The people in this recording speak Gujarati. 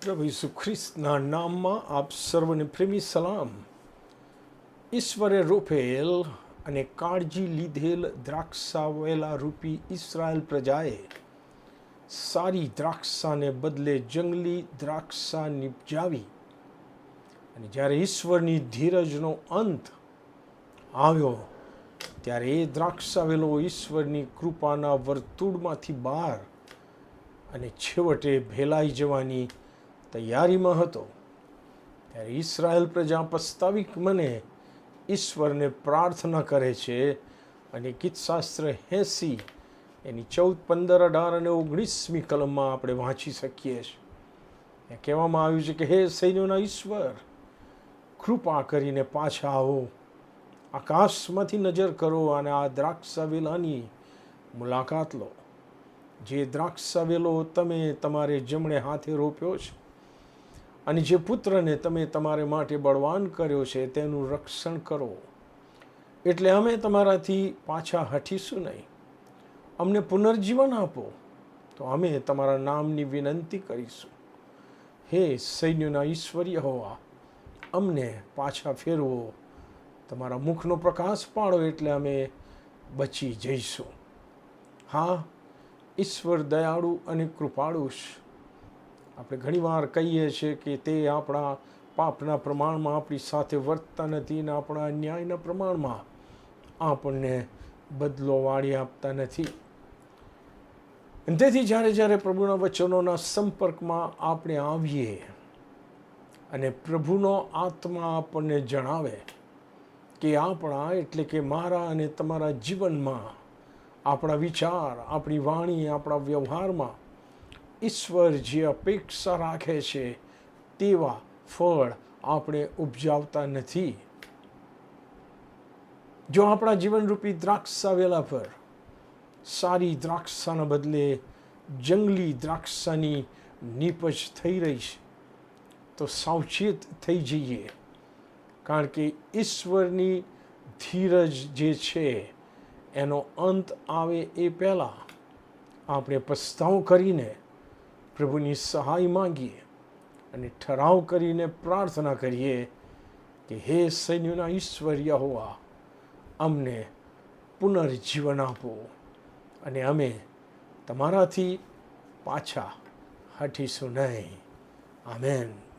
પ્રભુ ઈસુ ખ્રિસ્તના નામમાં આપ સર્વને પ્રેમી સલામ. ઈશ્વરે રોપેલ અને કાળજી લીધેલ દ્રાક્ષાવેલા રૂપી ઇસરાયલ પ્રજાએ સારી દ્રાક્ષાને બદલે જંગલી દ્રાક્ષા નિપજાવી. અને જ્યારે ઈશ્વરની ધીરજનો અંત આવ્યો, ત્યારે એ દ્રાક્ષાવેલો ઈશ્વરની કૃપાના વર્તુળમાંથી બહાર અને છેવટે ભેલાઈ જવાની તૈયારીમાં હતો. ત્યારે ઈસરાયલ પ્રજા પસ્તાવિક મને ઈશ્વરને પ્રાર્થના કરે છે અને ગીતશાસ્ત્ર એંસી એની ચૌદ, પંદર, અઢાર અને ઓગણીસમી કલમમાં આપણે વાંચી શકીએ છીએ. એ કહેવામાં આવ્યું છે કે, હે સૈન્યોના ઈશ્વર, કૃપા કરીને પાછા આવો. આકાશમાંથી નજર કરો અને આ દ્રાક્ષાવેલાની મુલાકાત લો. જે દ્રાક્ષાવેલો તમે તમારે જમણે હાથે રોપ્યો છે અને જે પુત્રને તમે તમારે માટે બળવાન કર્યો છે, તેનું રક્ષણ કરો. એટલે અમે તમારાથી પાછા હટીશું નહીં. અમને પુનર્જીવન આપો. તો અમે તમારા નામની વિનંતી કરીશું. હે સૈન્યના ઈશ્વર્ય હોવા અમને પાછા ફેરવો. તમારા મુખનો પ્રકાશ પાડો એટલે અમે બચી જઈશું. હા, ઈશ્વર દયાળુ અને કૃપાળુ છે આપણે ઘણીવાર કહીએ છીએ કે તે આપણા પાપના પ્રમાણમાં આપણી સાથે વર્તતા નથી અને આપણા અન્યાયના પ્રમાણમાં આપણને બદલો વાળી આપતા નથી. તેથી જ્યારે જ્યારે પ્રભુના વચનોના સંપર્કમાં આપણે આવીએ અને પ્રભુનો આત્મા આપણને જણાવે કે આપણા એટલે કે મારા અને તમારા જીવનમાં આપણા વિચાર, આપણી વાણી, આપણા વ્યવહારમાં ઈશ્વર જે અપેક્ષા રાખે છે, તેવા ફળ આપણે ઉપજાવતા નથી. જો આપણા જીવનરૂપી દ્રાક્ષા વેલા પર, સારી દ્રાક્ષાના બદલે જંગલી દ્રાક્ષાની નીપજ થઈ રહી છે, તો સાવચેત થઈ જઈએ. કારણ કે ઈશ્વરની ધીરજ જે છે, એનો અંત આવે એ પહેલાં આપણે પસ્તાવ કરીને પ્રભુની સહાય માંગીએ અને ઠરાવ કરીને પ્રાર્થના કરીએ કે હે સૈન્યના ઈશ્વર્ય હોવા અમને પુનર્જીવન આપો અને અમે તમારાથી પાછા હટીશું નહીં. આમેન.